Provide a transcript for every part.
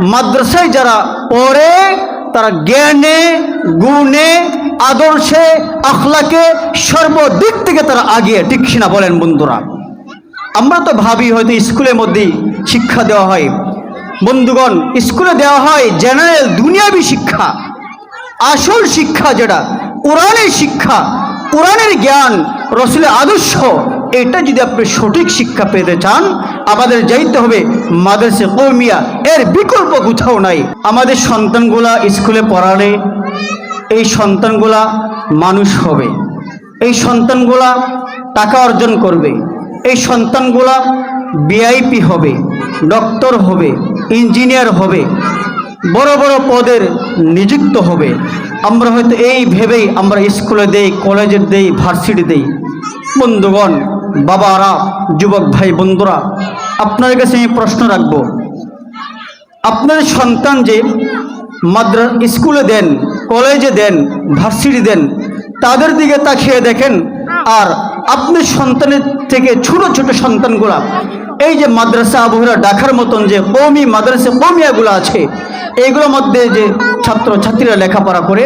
মাদ্রাসায় যারা পড়ে, তারা জ্ঞানে, গুণে, আদর্শে, আখলাকে সর্বদিক থেকে তারা আগিয়ে, ঠিক কিনা বলেন বন্ধুরা? আমরা তো ভাবি হয়তো স্কুলের মধ্যেই শিক্ষা দেওয়া হয়। বন্ধুগণ, স্কুলে দেওয়া হয় জেনারেল দুনিয়াবি শিক্ষা। আসল শিক্ষা যেটা, কোরআনের শিক্ষা, কোরআনের জ্ঞান, রসুলের আদর্শ, এটা যদি আপনি সঠিক শিক্ষা পেতে চান আমাদের যাইতে হবে মাদ্রাসে কৌমিয়া। এর বিকল্প কোথাও নাই। আমাদের সন্তানগুলা স্কুলে পড়ালে এই সন্তানগুলা মানুষ হবে। এই সন্তানগুলা টাকা অর্জন করবে। এই সন্তানগুলা বিআইপি হবে, ডক্টর হবে, ইঞ্জিনিয়ার হবে, বড় বড় পদের নিযুক্ত হবে। আমরা হয়তো এই ভেবেই আমরা স্কুলে দেই, কলেজে দেই, ভার্সিটি দেই। বন্ধুগণ, বাবারা, যুবক ভাই, বন্ধুরা আপনার কাছে আমি প্রশ্ন রাখব। আপনার সন্তান যে মাদ্রা স্কুলে দেন, কলেজে দেন, ভার্সিটি দেন, তাদের দিকে তাকিয়ে দেখেন, আর আপনার সন্তানের থেকে ছোট ছোট সন্তানগুলা, এই যে মাদ্রাসা আবহাওয়া ডাকার মতন যে কৌমি মাদ্রাসা কৌমিয়াগুলো আছে, এইগুলোর মধ্যে যে ছাত্র ছাত্রীরা লেখাপড়া করে,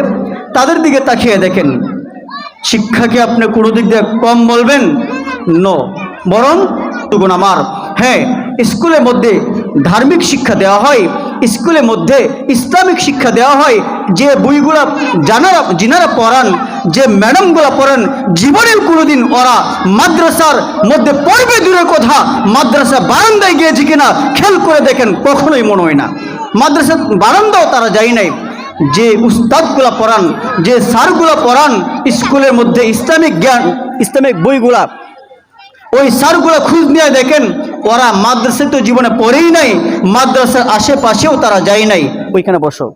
তাদের দিকে তাকিয়ে দেখেন। শিক্ষাকে আপনি কোনো দিক দিয়ে কম বলবেন? নো বরং তুগুণ আমার হ্যাঁ স্কুলের মধ্যে ধার্মিক শিক্ষা দেওয়া হয়, স্কুলের মধ্যে ইসলামিক শিক্ষা দেওয়া হয়, যে বইগুলা জানারা যিনারা পড়ান, যে ম্যাডামগুলা পড়ান, জীবনের কোনোদিন ওরা মাদ্রাসার মধ্যে পড়বে দূরের কথা, মাদ্রাসা বারান্দায় গিয়েছে কিনা খেল করে দেখেন, কখনোই মনে হয় না। মাদ্রাসা বারান্দাও তারা যায় নাই। যে উস্তাদগুলা পড়ান, যে স্যারগুলা পড়ান, স্কুলের মধ্যে ইসলামিক জ্ঞান, ইসলামিক বইগুলা, ওই স্যারগুলো খোঁজ নিয়ে দেখেন ওরা মাদ্রাসায় তো জীবনে পড়েই নাই, মাদ্রাসার আশেপাশেও তারা যায় নাই। ওইখানে বসো।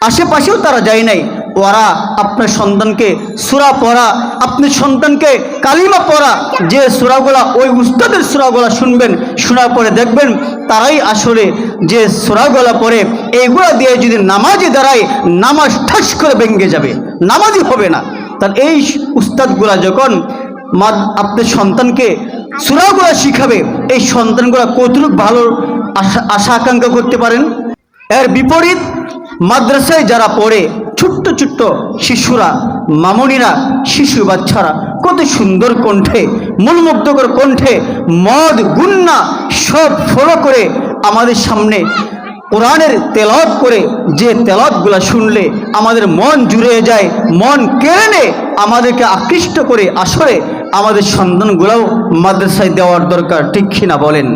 আশেপাশেও তারা যায় নাই। ওরা আপনার সন্তানকে সুরা পড়া, আপনার সন্তানকে কালিমা পড়া, যে সুরাগুলা ওই উস্তাদের সুরাগুলা শুনবেন, শোনার পরে দেখবেন তারাই আসলে যে সুরাগুলা পড়ে, এইগুলা দিয়ে যদি নামাজে দাঁড়ায়, নামাজ ঠাস করে ভেঙে যাবে। নামাজই হবে না। তার এই উস্তাদগুলা যখন মাদ আপনার সন্তানকে সুরাগুলা শিখাবে। এই সন্তানগুলা কতটুক ভালো আশা আশা আকাঙ্ক্ষা করতে পারেন? এর বিপরীত, মাদ্রাসায় যারা পড়ে, ছোট্ট ছোট্ট শিশুরা, মামনিরা, শিশু বাচ্চারা, কত সুন্দর কণ্ঠে মনমুগ্ধকর কণ্ঠে, মদ, গুন্না, সব ফলো করে আমাদের সামনে কোরআনের তেলত করে যে তেলতগুলা শুনলে আমাদের মন জুড়ে যায়, মন কেড়ে আমাদেরকে আকৃষ্ট করে আসলে আমাদের সন্তানগুলাও মাদ্রাসায় দেওয়ার দরকার ঠিক কিনা বলেন?